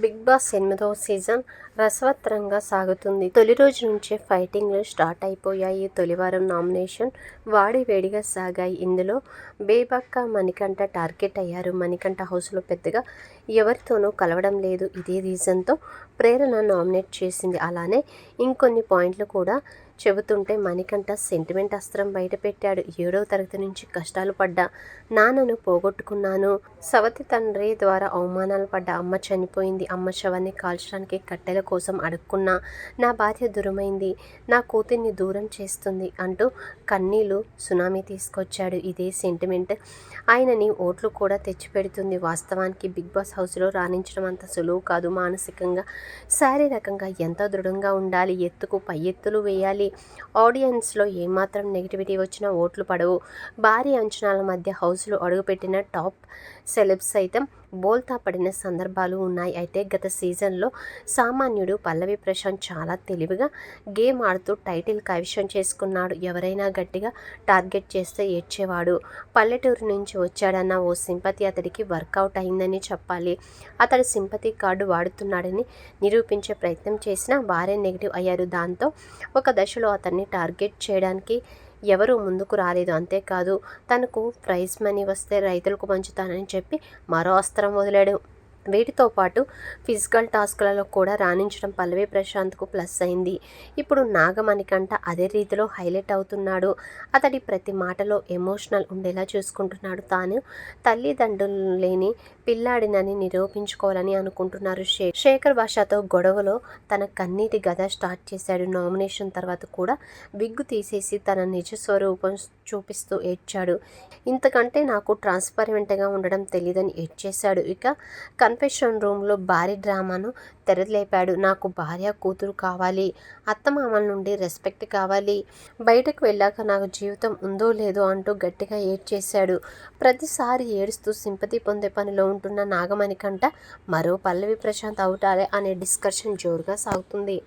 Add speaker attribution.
Speaker 1: Big boss ఎనిమిదవ season రసవత్తరంగా సాగుతుంది. తొలి రోజు నుంచే ఫైటింగ్లు స్టార్ట్ అయిపోయాయి. తొలివారం నామినేషన్ వాడి వేడిగా సాగాయి. ఇందులో బేబక్క మణికంఠ టార్గెట్ అయ్యారు. మణికంఠ హౌస్లో పెద్దగా ఎవరితోనూ కలవడం లేదు. ఇదే రీజన్తో ప్రేరణ నామినేట్ చేసింది. అలానే ఇంకొన్ని పాయింట్లు కూడా చెబుతుంటే మణికంఠ సెంటిమెంట్ అస్త్రం బయటపెట్టాడు ఏడవ తరగతి నుంచి కష్టాలు పడ్డా. నాన్నను పోగొట్టుకున్నాను. సవతి తండ్రి ద్వారా అవమానాలు పడ్డ. అమ్మ చనిపోయింది. అమ్మ శవాన్ని కాల్చడానికి కట్టెల కోసం అడుక్కున్నా. నా భార్య దూరమైంది. నా కూతుర్ని దూరం చేస్తుంది అంటూ కన్నీళ్ళు సునామీ తీసుకొచ్చాడు. ఇదే సెంటిమెంట్ ఆయనని ఓట్లు కూడా తెచ్చిపెడుతుంది. వాస్తవానికి బిగ్ బాస్ హౌస్లో రాణించడం అంత సులువు కాదు. మానసికంగా శారీరకంగా ఎంత దృఢంగా ఉండాలి. ఎత్తుకు పై ఎత్తులు వేయాలి. ఆడియన్స్లో ఏమాత్రం నెగిటివిటీ వచ్చినా ఓట్లు పడవు. భారీ అంచనాల మధ్య హౌస్లో అడుగుపెట్టిన టాప్ సెలబ్స్ సైతం బోల్తా పడిన సందర్భాలు ఉన్నాయి. అయితే గత సీజన్లో సామాన్యుడు పల్లవి ప్రశాంత్ చాలా తెలివిగా గేమ్ ఆడుతూ టైటిల్ కైవశం చేసుకున్నాడు. ఎవరైనా గట్టిగా టార్గెట్ చేస్తే ఏడ్చేవాడు. పల్లెటూరు నుంచి వచ్చాడన్న ఓ సింపతి అతడికి వర్కౌట్ అయిందని చెప్పాలి. అతడు సింపతి కార్డు వాడుతున్నాడని నిరూపించే ప్రయత్నం చేసినా వారే నెగిటివ్ అయ్యారు. దాంతో ఒక దశ దశలో అతన్ని టార్గెట్ చేయడానికి ఎవరూ ముందుకు రాలేదు. అంతేకాదు తనకు ప్రైజ్ మనీ వస్తే రైతులకు పంచుతానని చెప్పి మరో అస్త్రం వదిలాడు. వీటితో పాటు ఫిజికల్ టాస్క్లలో కూడా రాణించడం పల్లవి ప్రశాంత్కు ప్లస్ అయింది. ఇప్పుడు నాగమణికంట అదే రీతిలో హైలైట్ అవుతున్నాడు. అతడి ప్రతి మాటలో ఎమోషనల్ ఉండేలా చూసుకుంటున్నాడు తాను. తల్లిదండ్రులు లేని పిల్లాడినని నిరూపించుకోవాలని అనుకుంటున్నారు శే శేఖర్ భాషతో గొడవలో తన కన్నీటి గద స్టార్ట్ చేశాడు. నామినేషన్ తర్వాత కూడా విగ్గు తీసేసి తన నిజ స్వరూపం చూపిస్తూ ఏడ్చాడు. ఇంతకంటే నాకు ట్రాన్స్పరెంట్గా ఉండడం తెలియదని ఏడ్చేశాడు. ఇక కన్ఫెషన్ రూమ్లో భారీ డ్రామాను తెరలేపాడు. నాకు భార్య కూతురు కావాలి. అత్తమామల నుండి రెస్పెక్ట్ కావాలి. బయటకు వెళ్ళాక నాకు జీవితం ఉందో లేదో అంటూ గట్టిగా ఏడ్చేశాడు. ప్రతిసారి ఏడుస్తూ సింపతి పొందే పనిలో ఉంటున్న నాగమణి కంట మరో పల్లవి ప్రశాంత్ అవుటాలే అనే డిస్కషన్ జోరుగా సాగుతుంది.